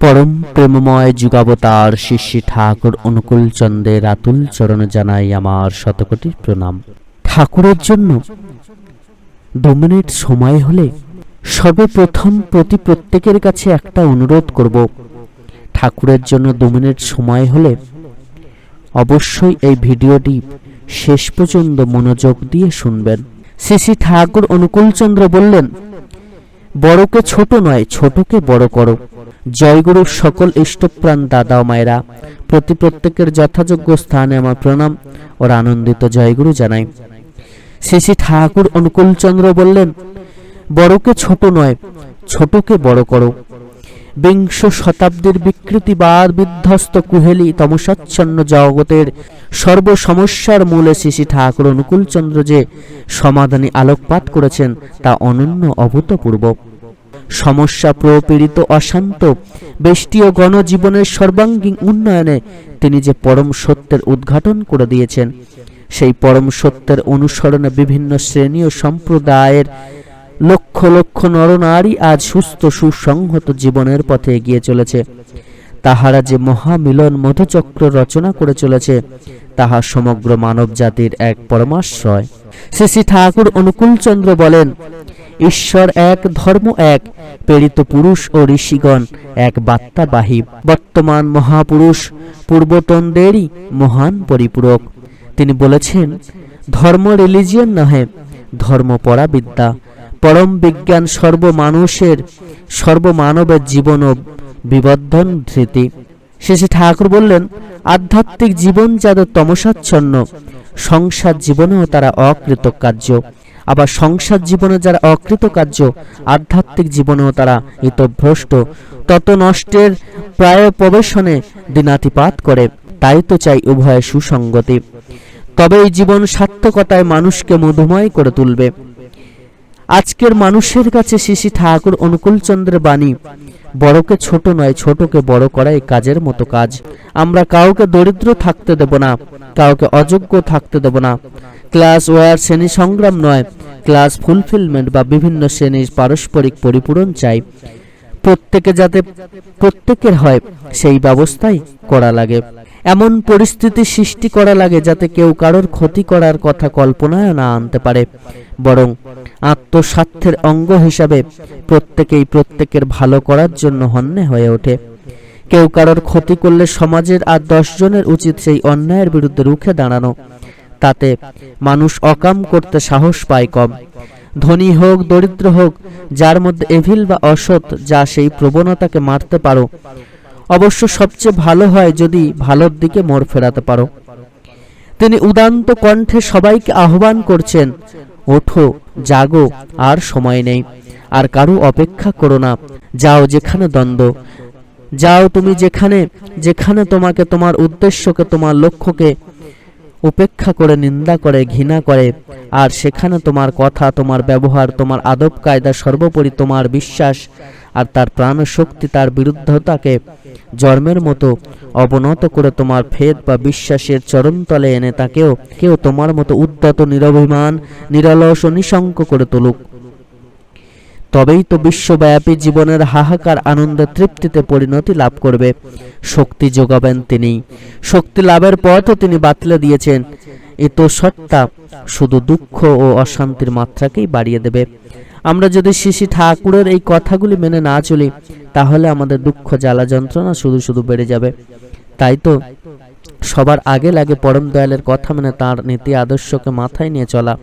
পরম প্রেমময় যুগাবতার শিষ্যী ঠাকুর অনুকূল চন্দ্রের আতুল চরণে জানাই আমার শতকোটি প্রণাম। ঠাকুরের জন্য দু মিনিট সময় হলে সর্বপ্রথম প্রতি প্রত্যেকের কাছে একটা অনুরোধ করব। ঠাকুরের জন্য দু মিনিট সময় হলে অবশ্যই এই ভিডিওটি শেষ পর্যন্ত মনোযোগ দিয়ে শুনবেন। শ্রী শ্রী ঠাকুর অনুকূলচন্দ্র বললেন বড়কে ছোট নয়, ছোটকে বড় করো। জয়গুরুর সকল ইষ্টপ্রাণ দাদা মায়েরা, প্রতি প্রত্যেকের যথাযোগ্য স্থানে আমার প্রণাম ওর আনন্দিত জয়গুরু জানাই শ্রী ঠাকুর অনুকূলচন্দ্র বললেন, বড়কে ছোট নয়, ছোটকে বড় করো। বিংশ শতাব্দীর বিকৃতিবাদ বিধ্বস্ত কুহেলি তমসাচ্ছন্ন জগতের সর্ব সমস্যার মূলে শ্রী ঠাকুর অনুকূলচন্দ্র যে সমাধানী আলোকপাত করেছেন, তা অনন্য অভূতপূর্ব। সমস্যা প্রপীড়িত অশান্ত বেষ্টীয় গণজীবনের সর্বাঙ্গীন উন্নয়নে তিনি যে পরম সত্যের উদ্ঘাটন করে দিয়েছেন, সেই পরম সত্যের অনুসরণে বিভিন্ন শ্রেণি ও সম্প্রদায়ের লক্ষ লক্ষ নরনারী আজ সুস্থ সুসংহত জীবনের পথে এগিয়ে চলেছে। তাহারা যে মহামিলন মধুচক্র রচনা করে চলেছে, তাহা সমগ্র মানব জাতির এক পরমাশ্রয়। শ্রী শ্রী ঠাকুর অনুকূলচন্দ্র বলেন, ঈশ্বর এক, ধর্ম এক, প্রেরিত পুরুষ ও ঋষিগণ এক বার্তাবাহী। বর্তমান মহাপুরুষ পূর্বতনদেরই মহান পরিপূরক। তিনি বলেছেন, ধর্ম রিলিজিয়ন নহে, ধর্ম পরাবিদ্যা। পরম বিজ্ঞান সর্বমানুষের সর্বমানবের জীবন ও বিবর্ধন ধৃতি। শেষে ঠাকুর বললেন, আধ্যাত্মিক জীবন যাদের তমসাচ্ছন্ন, সংসার জীবনেও তারা অকৃতকার্য। আবার সংসার জীবনে যারা অকৃতকার্য, আধ্যাত্মিক জীবনেও তারা ইতভ্রষ্ট। তত নষ্টের প্রায় প্রবেশনে দিনাতিপাত করে, তাই তো চাই উভয় সুসঙ্গতি তবে এই জীবন সার্থকতায় মানুষকে মধুময় করে তুলবে। আজকের মানুষের কাছে শিশি ঠাকুর অনুকূলচন্দ্রের বাণী। বড়কে ছোট নয়, ছোটকে বড় করাই কাজের মতো কাজ। আমরা কাউকে দরিদ্র থাকতে দেব না, কাউকে অযোগ্য থাকতে দেব না। ক্লাস ওয়ার শ্রেণি সংগ্রাম নয়, ক্লাস ফুলফিলমেন্ট বা বিভিন্ন শ্রেণির পারস্পরিক পরিপূরণ চাই। প্রত্যেকে যাতে প্রত্যেকের হয়, সেই ব্যবস্থাই করা লাগে। এমন পরিস্থিতি সৃষ্টি করা লাগে যাতে কেউ কারোর ক্ষতি করার কথা কল্পনায় না আনতে পারে। বরং আত্মস্বার্থের অঙ্গ হিসাবে প্রত্যেকেই প্রত্যেকের ভালো করার জন্য হন্যে হয়ে ওঠে। কেউ কারোর ক্ষতি করলে সমাজের আর দশজনের উচিত সেই অন্যায়ের বিরুদ্ধে রুখে দাঁড়ানো। তাতে মানুষ অকাম করতে সাহস পায় কম। ধনী হোক, দরিদ্র হোক, যার মধ্যে এভিল বা অসৎ, যা সেই প্রবণতাকে মারতে পারো অবশ্য সবচেয়ে ভালো হয় যদি ভালোর দিকে মোড় ফেরাতে পারো। তিনি উদান্ত কণ্ঠে সবাইকে আহ্বান করছেন, ওঠো, জাগো, আর সময় নেই, আর কারও অপেক্ষা করো না, যাও যেখানে দ্বন্দ্ব। যাও তুমি যেখানে যেখানে তোমাকে, তোমার উদ্দেশ্যকে, তোমার লক্ষ্যকে উপেক্ষা করে, নিন্দা করে, ঘৃণা করে, আর সেখানে তোমার কথা, তোমার ব্যবহার, তোমার আদব কায়দা সর্বোপরি তোমার বিশ্বাস আর তার প্রাণ শক্তি তার বিরুদ্ধতাকে জন্মের মতো অবনত করে তোমার ফেদ বা বিশ্বাসের চরণতলে এনে তাকেও কেউ তোমার মতো উদ্যত, নিরভিমান, নিরলস ও নিশঙ্ক করে তুলুক। তবেই তো বিশ্বব্যাপী জীবনের হাহাকার আনন্দ তৃপ্তিতে পরিণতি লাভ করবে। শক্তি যোগাবেন তিনি। শক্তি লাভের পথও তিনি বাতলে দিয়েছেন। এ তো সত্তা, শুধু দুঃখ ও অশান্তির মাত্রাকেই বাড়িয়ে দেবে। আমরা যদি শিশি ঠাকুরের এই কথাগুলি মেনে না চলি, তাহলে আমাদের দুঃখ, জ্বালা, যন্ত্রণা শুধু শুধু বেড়ে যাবে। তাই তো সবার আগে লাগে পরম দয়ালের কথা মেনে তার নীতি আদর্শকে মাথায় নিয়ে চলা।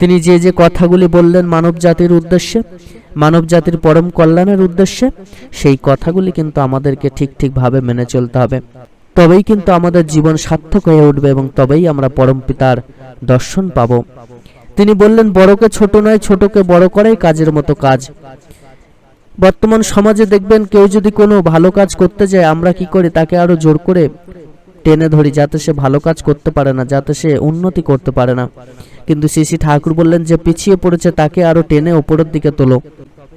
তিনি যে যে কথাগুলি বললেন মানব জাতির উদ্দেশ্যে, মানব জাতির পরম কল্যাণের উদ্দেশ্যে, সেই কথাগুলি কিন্তু আমাদেরকে ঠিক ঠিকভাবে মেনে চলতে হবে। তবেই কিন্তু আমাদের জীবন সার্থক হয়ে উঠবে এবং তবেই আমরা পরম পিতার দর্শন পাব। তিনি বললেন, বড়কে ছোট নয়, ছোটকে বড় করাই কাজের মতো কাজ। বর্তমান সমাজে দেখবেন, কেউ যদি কোনো ভালো কাজ করতে যায়, আমরা কি করি, তাকে আরও জোর করে টেনে ধরি, যাতে সে ভালো কাজ করতে পারে না, যাতে সে উন্নতি করতে পারে না। কিন্তু শ্রী ঠাকুর বললেন যে, পিছিয়ে পড়েছে, তাকে আরও টেনে ওপরের দিকে তোলো।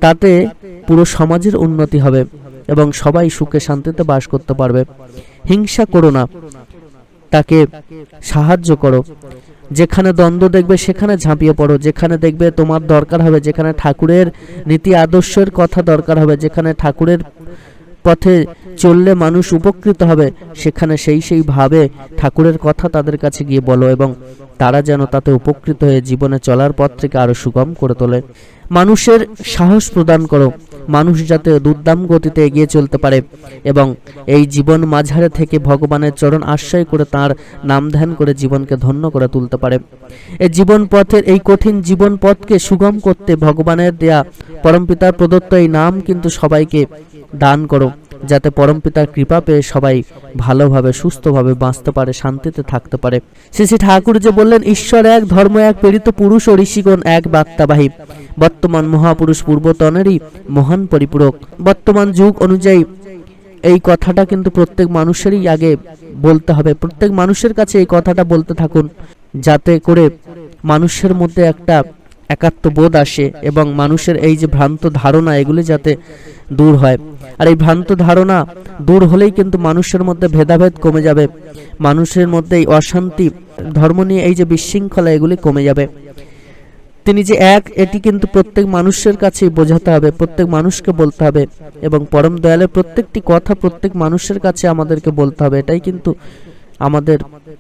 তাতে পুরো সমাজের উন্নতি হবে এবং সবাই সুখে শান্তিতে বাস করতে পারবে। হিংসা করো না। তাকে সাহায্য করো। যেখানে দ্বন্দ্ব দেখবে, সেখানে ঝাঁপিয়ে পড়ো। যেখানে দেখবে তোমার দরকার হবে, যেখানে ঠাকুরের নীতি, আদর্শের কথা দরকার হবে, যেখানে ঠাকুরের পথে চললে মানুষ উপকৃত হবে। সেখানে সেই সেই ভাবে ঠাকুরের কথা তাদের কাছে গিয়ে বলো এবং তারা যেন তাতে উপকৃত হয়ে জীবনে চলার পথটিকে আরও সুগম করে তোলে। মানুষের সাহস প্রদান করো। মানুষ যাতে দুর্দাম গতিতে এগিয়ে চলতে পারে এবং এই জীবন মাঝারে থেকে ভগবানের চরণ আশ্রয় করে তার নাম ধ্যান করে জীবনকে ধন্য করে তুলতে পারে। এই জীবন পথের, এই কঠিন জীবন পথকে সুগম করতে ভগবানের দেয়া পরমপিতার প্রদত্ত এই নাম কিন্তু সবাইকে দান করো, যাতে পরমপিতার কৃপা পেয়ে সবাই ভালোভাবে, সুস্থভাবে বাঁচতে পারে, শান্তিতে থাকতে পারে। শ্রী শ্রী ঠাকুর যে বললেন, ঈশ্বর এক, ধর্ম এক, প্রেরিত পুরুষ ও ঋষিগণ এক বার্তাবাহী বর্তমান মহাপুরুষ পূর্বতনেরই মহান পরিপূরক। বর্তমান যুগ অনুযায়ী এই কথাটা কিন্তু প্রত্যেক মানুষেরই আগে বলতে হবে। প্রত্যেক মানুষের কাছে এই কথাটা বলতে থাকুন, যাতে করে মানুষের মধ্যে একটা একাত্মবোধ আসে এবং মানুষের এই যে ভ্রান্ত ধারণা, এগুলি যাতে দূর হয়। আর এই ভ্রান্ত ধারণা দূর হলেই কিন্তু মানুষের মধ্যে ভেদাভেদ কমে যাবে। মানুষের মধ্যে এই অশান্তি, ধর্ম নিয়ে এই যে বিশৃঙ্খলা, এগুলি কমে যাবে। তিনি যে এক, এটি কিন্তু প্রত্যেক মানুষের কাছেই বোঝাতে হবে, প্রত্যেক মানুষকে বলতে হবে এবং পরম দয়ালের প্রত্যেকটি কথা প্রত্যেক মানুষের কাছে আমাদেরকে বলতে হবে। এটাই কিন্তু আমাদের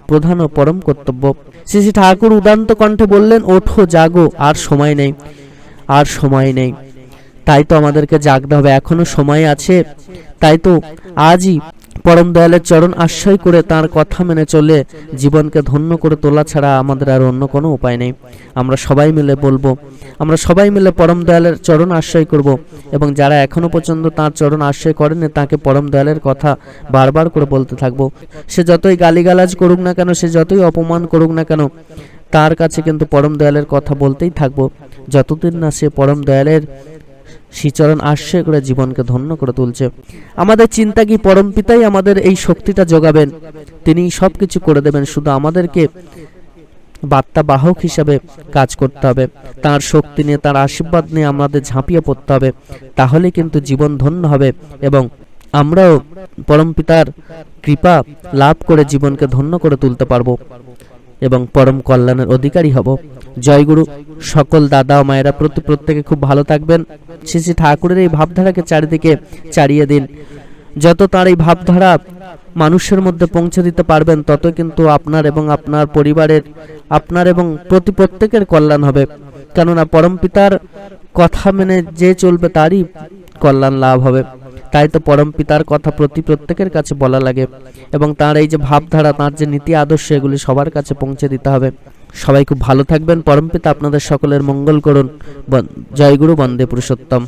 প্রধান ও পরম কর্তব্য। শ্রী শ্রী ঠাকুর উদান্ত কণ্ঠে বললেন, ওঠো, জাগো, আর সময় নেই, আর সময় নেই। তাই তো আমাদেরকে জাগতে হবে, এখনও সময় আছে। তাই তো আজই পরম দয়ালের চরণ আশ্রয় করে তার কথা মেনে চলে জীবনকে ধন্য করে তোলা ছাড়া আমাদের আর অন্য কোনো উপায় নেই। আমরা সবাই মিলে বলব, আমরা সবাই মিলে পরম দয়ালের চরণ আশ্রয় করব এবং যারা এখনও পর্যন্ত তার চরণ আশ্রয় করেনি তাকে পরম দয়ালের কথা বারবার করে বলতে থাকব। সে যতই গালিগালাজ করুক না কেন, সে যতই অপমান করুক না কেন, তার কাছে কিন্তু পরম দয়ালের কথা বলতেই থাকব। যতদিন না সে পরম দয়ালের শ্রীচরণ আশ্রয় করে জীবনকে ধন্য করে তুলছে। আমাদের চিন্তা কি পরম পিতাই আমাদের এই শক্তিটা যোগাবেন। তিনি সব কিছু করে দেবেন, শুধু আমাদেরকে বার্তা বাহক হিসাবে কাজ করতে হবে। তার শক্তি নিয়ে, তার আশীর্বাদ নিয়ে আমাদের ঝাঁপিয়ে পড়তে হবে। তাহলে কিন্তু জীবন ধন্য হবে এবং আমরাও পরম পিতার কৃপা লাভ করে জীবনকে ধন্য করে তুলতে পারব। এবং পরম কল্যাণের অধিকারী হব। জয়গুরু, সকল দাদা ও মায়েরা প্রতি প্রত্যেকে খুব ভালো থাকবেন। শ্রী শ্রী ঠাকুরের এই ভাবধারাকে চারিদিকে চারিয়ে দিন। যত তার এই ভাবধারা মানুষের মধ্যে পৌঁছে দিতে পারবেন তত কিন্তু আপনার এবং আপনার পরিবারের, আপনার এবং প্রতি প্রত্যেকের কল্যাণ হবে। কেননা পরম পিতার কথা মেনে যে চলবে তারই কল্যাণ লাভ হবে। তাই তো পরম পিতার কথা প্রতি প্রত্যেকের কাছে বলা লাগে এবং তার এই যে ভাবধারা, তার যে নীতি আদর্শ, এগুলি সবার কাছে পৌঁছে দিতে হবে। সবাই খুব ভালো থাকবেন। পরম পিতা আপনাদের সকলের মঙ্গল করুন। বন- জয় গুরু, বন্দে পুরুষোত্তম।